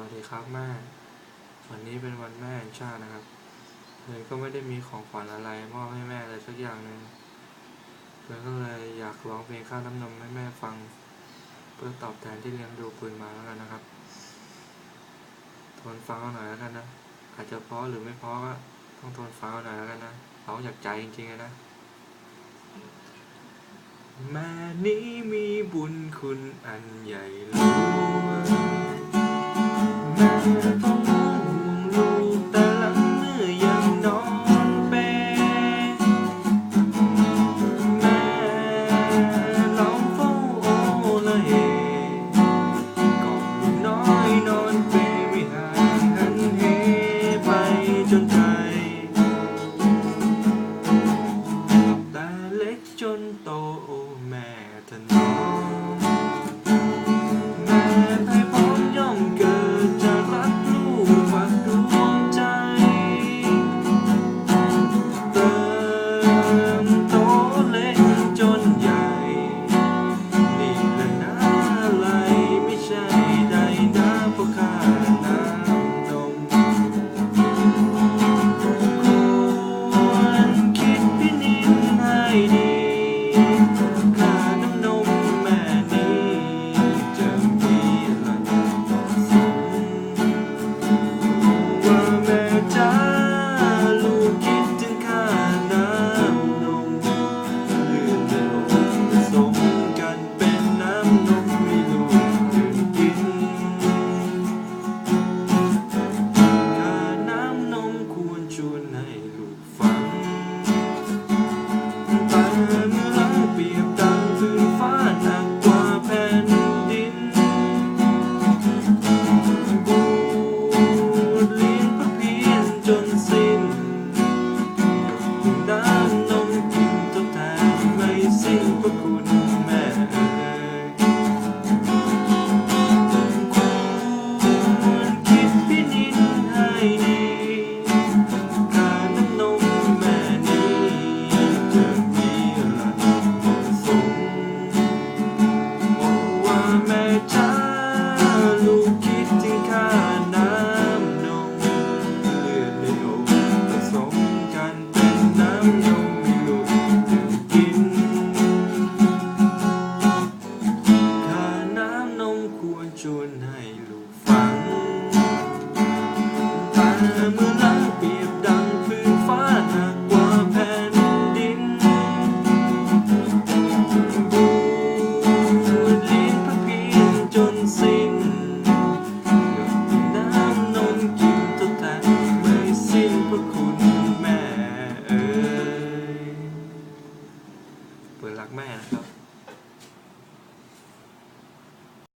วัสดีครับแม่ วันนี้เป็นวันแม่แห่งชาตินะครับเธอก็ไม่ได้มีของขวัญอะไรมอบให้แม่เลยสักอย่างหนึ่งเธอก็เลยอยากร้องเพลงข้าวน้ำนมให้แม่ฟัง เพื่อตอบแทนที่เลี้ยงดูปืนมาแล้วกันนะครับ ทนฟังเอาหน่อยแล้วกันนะ อาจจะเพราะหรือไม่เพราะก็ต้องทนฟังเอาหน่อยแล้วกันนะร้องจากใจจริงๆเลยนะแม่นี้มีบุญคุณอันใหญ่หลวง จนไกลแต่เล็กจนโตแม่ถนอม ชวนให้ลูกฟังแต่เมื่อหลังเปียบดังพื้นฟ้าหนักกว่าแผ่นดินบูดลิ้นพระเพียงจนสิ้นหยดน้ำนมกินทดแทนไม่สิ้นพระคุณแม่เอ๋ยเปิดรักแม่นะครับ